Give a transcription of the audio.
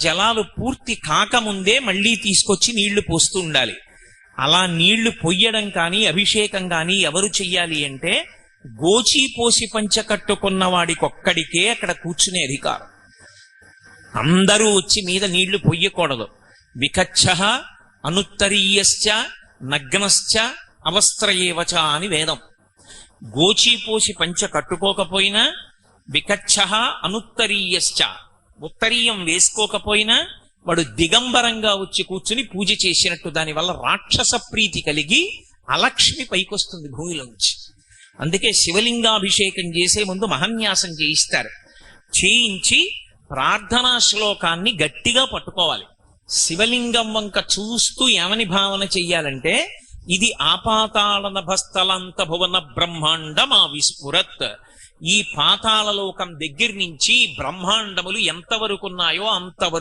జలాలు పూర్తి కాకముందే మళ్ళీ తీసుకొచ్చి నీళ్ళు పోస్తూ ఉండాలి. అలా నీళ్ళు పొయ్యడం కానీ అభిషేకం కానీ ఎవరు చెయ్యాలి అంటే గోచి పోసి పంచకట్టుకున్న వాడికొక్కడికే అక్కడ కూర్చునే అధికారం. అందరూ వచ్చి మీద నీళ్ళు పొయ్యకూడదు. వికచ్చ అనుత్తరీయశ్చ నగ్నశ్చ అవస్త్రయేవచ అని వేదం. గోచీపోసి పంచ కట్టుకోకపోయినా వికచ్చ అనుత్తరీయశ్చ ఉత్తరీయం వేసుకోకపోయినా వాడు దిగంబరంగా వచ్చి కూర్చుని పూజ చేసినట్టు దానివల్ల రాక్షస ప్రీతి కలిగి అలక్ష్మి పైకొస్తుంది భూమిలోంచి అందుకే శివలింగాభిషేకం చేసే ముందు మహన్యాసం చేయిస్తారు. చేయించి ప్రార్థనా శ్లోకాన్ని గట్టిగా పట్టుకోవాలి. శివలింగం వంక చూస్తూ ఏమని భావన చెయ్యాలంటే ఇది ఆపాతాళ నభస్థలంత భువన ఆ విస్ఫురత్ ఈ పాతాళలోకం దగ్గర నుంచి బ్రహ్మాండములు ఎంతవరకు ఉన్నాయో అంతవరకు